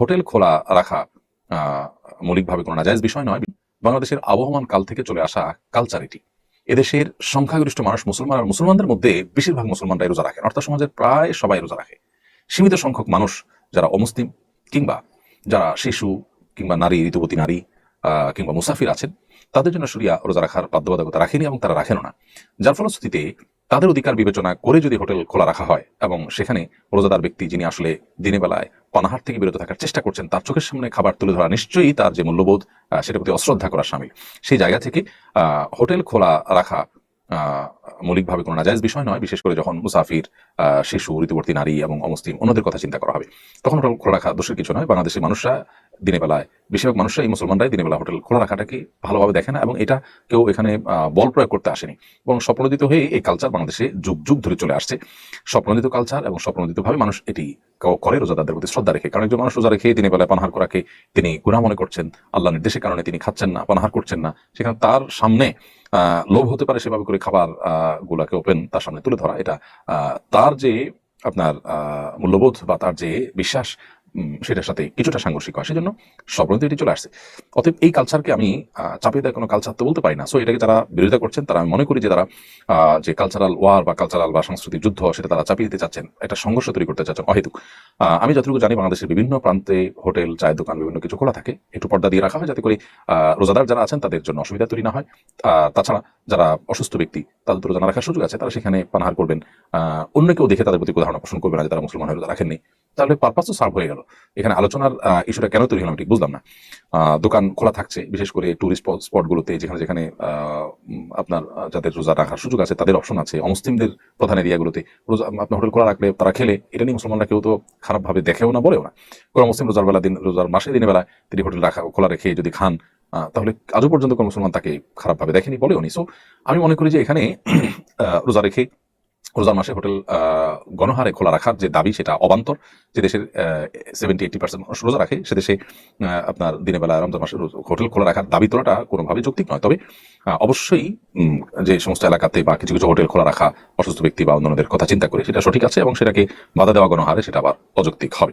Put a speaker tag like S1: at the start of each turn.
S1: Hotel খোলা রাখা মৌলিকভাবে কোনো নাজায়জ বিষয় নয়। বাংলাদেশের আবহমান কাল থেকে চলে আসা কালচার এটি। এদেশের সংখ্যাগরিষ্ঠ মানুষ মুসলমান আর মুসলমানদের মধ্যে বেশিরভাগ মুসলমানরাই রোজা রাখেন অর্থাৎ সমাজের প্রায় সবাই রোজা রাখে। সীমিত সংখ্যক মানুষ যারা অমুসলিম কিংবা যারা শিশু কিংবা নারী ঋতুবতী নারী কিংবা মুসাফির আছেন, তাদের জন্য সরিয়া রোজা রাখার বাধ্যবাধকতা রাখেনি এবং তারা রাখেনও না। যার ফলশ্রুতিতে তাদের অধিকার বিবেচনা করে যদি হোটেল খোলা রাখা হয় এবং সেখানে রোজাদার ব্যক্তি যিনি আসলে দিনের বেলায় পানাহার থেকে বিরত থাকার চেষ্টা করছেন, তার চোখের সামনে খাবার তুলে ধরা নিশ্চয়ই তার যে মূল্যবোধ সেটার প্রতি অশ্রদ্ধা করা স্বামী সেই জায়গা থেকে হোটেল খোলা রাখা মৌলিকভাবে কোনো নাজায়জ বিষয় নয়, বিশেষ করে যখন মুসাফির শিশু ঋতুবর্তী নারী এবং অমুসলিম অন্যদের কথা চিন্তা করা হবে। তখন হোটেল খোলা রাখা দোষের কিছু নয়। বাংলাদেশের মানুষরা দিনের বেলায় বেশিরভাগ মানুষরা এই মুসলমানরাই দিনের বেলা হোটেল খোলা রাখাটাকে ভালোভাবে দেখে না এবং এটা কেউ এখানে বল প্রয়োগ করতে আসেনি। এবং স্বপ্নদিত হয়ে এই কালচার বাংলাদেশে যুগ যুগ ধরে চলে আসছে। স্বপ্নদিত কালচার এবং স্বপ্নদিত ভাবে মানুষ এটি করে রোজাদারদের প্রতি শ্রদ্ধা রেখে। কারণ একজন মানুষ রোজা রেখে দিনের বেলায় পানাহার করাকে তিনি গুণা মনে করছেন আল্লাহ নির্দেশের কারণে তিনি খাচ্ছেন না পানাহার করছেন না সেখানে তার সামনে লোভ হতে পারে সেভাবে করে খাবার গুলাকে ওপেন তার সামনে তুলে ধরা। এটা আহ, তার যে আপনার মূল্যবোধ বা তার যে বিশ্বাস সেটার সাথে কিছুটা সাংঘর্ষিক হয়। সেজন্য স্বপ্নতে এটি চলে আসছে। অতএব এই কালচারকে আমি চাপিয়ে দেওয়ার কোনো কালচার তো বলতে পারি না। সো এটাকে যারা বিরোধিতা করছেন, তারা আমি মনে করি যে তারা যে কালচারাল ওয়ার বা কালচারাল বা সাংস্কৃতিক যুদ্ধ সেটা তারা চাপিয়ে দিতে চাচ্ছেন, একটা সংঘর্ষ তৈরি করতে চাচ্ছেন অহেতুক। আমি যতটুকু জানি, বাংলাদেশের বিভিন্ন প্রান্তে হোটেল, চায়ের দোকান, বিভিন্ন কিছু খোলা থাকে। একটু পর্দা দিয়ে রাখা হয় যাতে করে রোজাদার যারা আছেন, তাদের জন্য অসুবিধা তৈরি না হয়। তাছাড়া যারা অসুস্থ ব্যক্তি, তাদের তো রোজা রাখার সুযোগ আছে, তারা সেখানে পানাহার করবেন। অন্য কেউ দেখে তাদের প্রতি ধারণা পোষণ করবে না যে তারা মুসলমান হয়ে রাখেননি। তাহলে পারপাস তো সার্ভ হয়ে গেল। এখানে আলোচনার ইস্যুটা কেন তৈরি হলো আমি ঠিক বুঝলাম না। দোকান খোলা থাকছে, বিশেষ করে টুরিস্ট স্পটগুলোতে যেখানে যেখানে আপনার যাদের রোজা রাখার সুযোগ আছে, তাদের অপশন আছে। অমুসলিমদের প্রধান এরিয়াগুলোতে রোজা আপনার হোটেল খোলা রাখলে, তারা খেলে, এটা নিয়ে মুসলমানরা কেউ তো খারাপভাবে দেখেও না, বলেও না। কোনো মুসলিম রোজার বেলা দিন, রোজার মাসে দিনের বেলা তিনি হোটেল রাখা, খোলা রেখে যদি খান তাহলে আজও পর্যন্ত কোনো মুসলমান তাকে খারাপভাবে দেখেনি বলেও নি সো আমি মনে করি যে এখানে রোজা রেখে রোজার মাসে হোটেল গণহারে খোলা রাখার যে দাবি, সেটা অবান্তর। যে দেশের সেভেন্টি এইটি পার্সেন্ট মানুষ রোজা রাখে, সে দেশে আপনার দিনের বেলা রমজান মাসে হোটেল খোলা রাখার দাবি তোলাটা কোনোভাবে যৌক্তিক নয়। তবে অবশ্যই যে সমস্ত এলাকাতে বা কিছু কিছু হোটেল খোলা রাখা, অসুস্থ ব্যক্তি বা অন্যদের কথা চিন্তা করে সেটা সঠিক আছে এবং সেটাকে বাধা দেওয়া গণহারে, সেটা আবার অযৌক্তিক হবে।